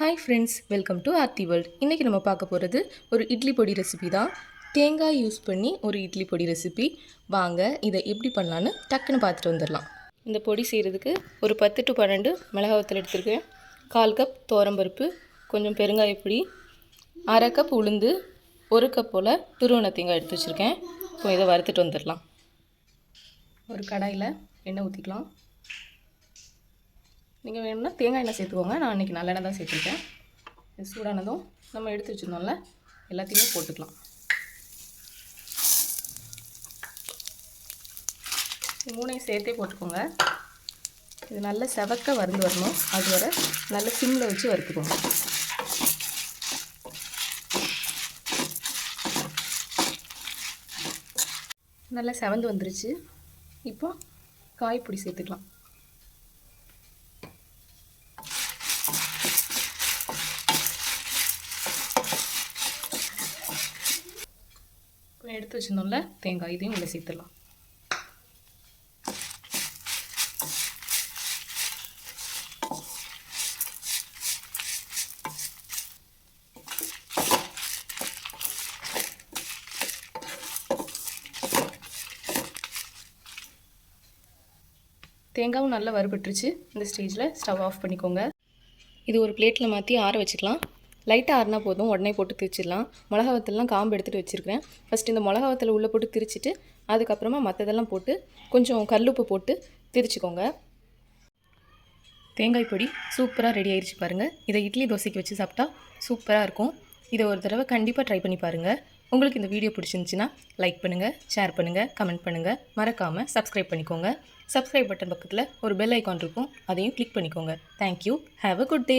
Hi friends welcome to Aarthi world இன்றைக்கி நம்ம பார்க்க போகிறது ஒரு இட்லி பொடி ரெசிபி தான். தேங்காய் யூஸ் பண்ணி ஒரு இட்லி பொடி ரெசிபி வாங்க இதை எப்படி பண்ணலான்னு டக்குன்னு பார்த்துட்டு வந்துடலாம். இந்த பொடி செய்கிறதுக்கு ஒரு பத்து டு பன்னெண்டு மிளகாவத்தில் எடுத்துருக்கேன். கால் கப் தோரம்பருப்பு கொஞ்சம் பெருங்காய பொடி அரை கப் உளுந்து ஒரு கப் போல் துருவன தேங்காய் எடுத்து வச்சுருக்கேன். இப்போ இதை வறுத்துட்டு வந்துடலாம். ஒரு கடாயில் எண்ணெய் ஊற்றிக்கலாம் நீங்கள் வேணும்னா தேங்காய் எண்ணெய் சேர்த்துக்கோங்க. நான் இன்றைக்கி நல்லெண்ணெய் தான் சேர்த்துருக்கேன். இது சூடானதும் நம்ம எடுத்து வச்சுருந்தோம்ல எல்லாத்தையுமே போட்டுக்கலாம். மூணையும் சேர்த்தே போட்டுக்கோங்க. இது நல்ல செவக்க வறுந்து வரணும். அது வர நல்ல சிம்மில் வச்சு வறுத்துக்கோங்க. நல்லா செவந்து வந்துருச்சு. இப்போ காய்ப்பொடி சேர்த்துக்கலாம். எடுத்து வச்சிருந்தோம்ல தேங்காய் இதையும் உள்ளே சேர்த்துடலாம். தேங்காயும் நல்லா வறுபட்டுருச்சு. இந்த ஸ்டேஜில் ஸ்டவ் ஆஃப் பண்ணிக்கோங்க. இது ஒரு பிளேட்டில் மாற்றி ஆற வச்சுக்கலாம். லைட்டாக ஆறுனா போதும். உடனே போட்டு திரிச்சிடலாம். மிளகா வத்தலாம் காம்பு எடுத்துகிட்டு வச்சுருக்கேன் ஃபஸ்ட் இந்த மிளகா வத்தலை உள்ளே போட்டு திரிச்சிட்டு அதுக்கப்புறமா மற்றதெல்லாம் போட்டு கொஞ்சம் கல்லுப்பு போட்டு திரிச்சுக்கோங்க. தேங்காய் பொடி சூப்பராக ரெடி ஆயிடுச்சு பாருங்கள் இதை இட்லி தோசைக்கு வச்சு சாப்பிட்டா சூப்பராக இருக்கும். இதை ஒரு தடவை கண்டிப்பாக ட்ரை பண்ணி பாருங்கள் உங்களுக்கு இந்த வீடியோ பிடிச்சிருந்துச்சின்னா லைக் பண்ணுங்கள் ஷேர் பண்ணுங்கள் கமெண்ட் பண்ணுங்கள் மறக்காமல் சப்ஸ்கிரைப் பண்ணிக்கோங்க. சப்ஸ்கிரைப் பட்டன் பக்கத்தில் ஒரு பெல் ஐக்கான் இருக்கும். அதையும் கிளிக் பண்ணிக்கோங்க. Thank you have a good day